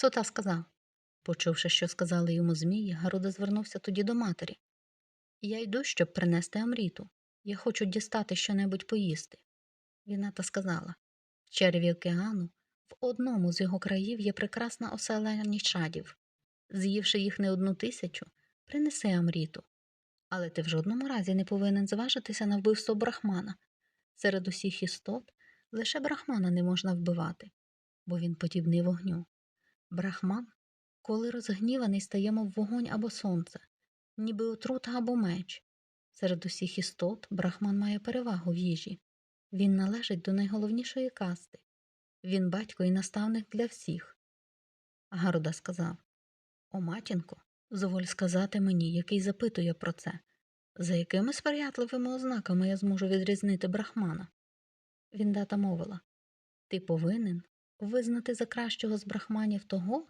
Сота сказав. Почувши, що сказали йому змії, Гаруда звернувся тоді до матері. Я йду, щоб принести Амріту. Я хочу дістати щонебудь поїсти. Віната сказала в черві океану в одному з його країв є прекрасна осела нічадів. З'ївши їх не одну тисячу, принеси Амріту. Але ти в жодному разі не повинен зважитися на вбивство брахмана. Серед усіх істот лише брахмана не можна вбивати, бо він подібний вогню. Брахман, коли розгніваний, стає мов вогонь або сонце, ніби отрута або меч. Серед усіх істот брахман має перевагу в їжі. Він належить до найголовнішої касти. Він батько і наставник для всіх. Гаруда сказав О, матінко, дозволь сказати мені, який запитує про це, за якими сприятливими ознаками я зможу відрізнити брахмана. Віндата мовила Ти повинен визнати за кращого з брахманів того,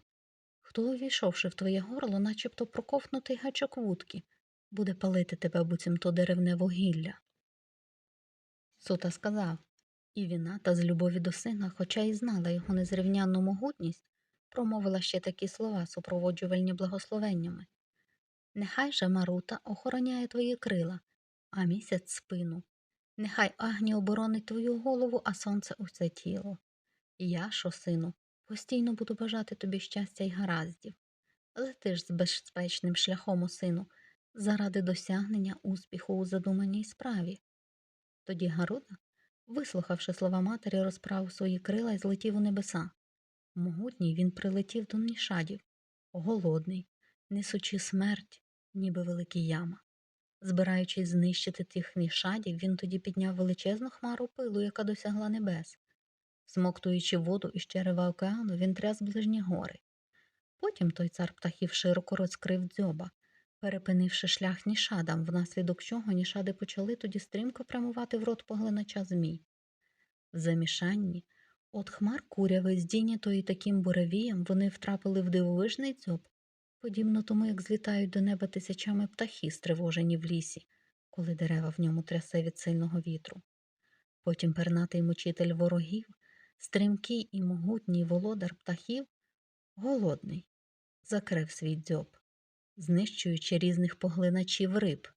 хто, увійшовши в твоє горло, начебто проковтнутий гачок вудки, буде палити тебе буцімто деревне вугілля. Сута сказав, і Віната з любові до сина, хоча й знала його незрівнянну могутність, промовила ще такі слова, супроводжувальні благословеннями. Нехай же Марута охороняє твої крила, а місяць спину. Нехай Агні оборонить твою голову, а сонце усе тіло. Я, що, сину, постійно буду бажати тобі щастя й гараздів. Лети ж з безпечним шляхом, сину, заради досягнення успіху у задуманій справі. Тоді Гаруда, вислухавши слова матері, розправив свої крила і злетів у небеса. Могутній він прилетів до нішадів, голодний, несучи смерть, ніби великий яма. Збираючись знищити тих нішадів, він тоді підняв величезну хмару пилу, яка досягла небес. Смоктуючи воду із черева океану, він тряс ближні гори. Потім той цар птахів широко розкрив дзьоба, перепинивши шлях нішадам, внаслідок чого нішади почали тоді стрімко прямувати в рот поглинача змій. В замішанні от хмар куряви, здійнятої таким буревієм, вони втрапили в дивовижний дзьоб, подібно тому, як злітають до неба тисячами птахи, стривожені в лісі, коли дерева в ньому трясе від сильного вітру. Потім пернатий мучитель ворогів, стрімкий і могутній володар птахів, голодний, закрив свій дзьоб, знищуючи різних поглиначів риб,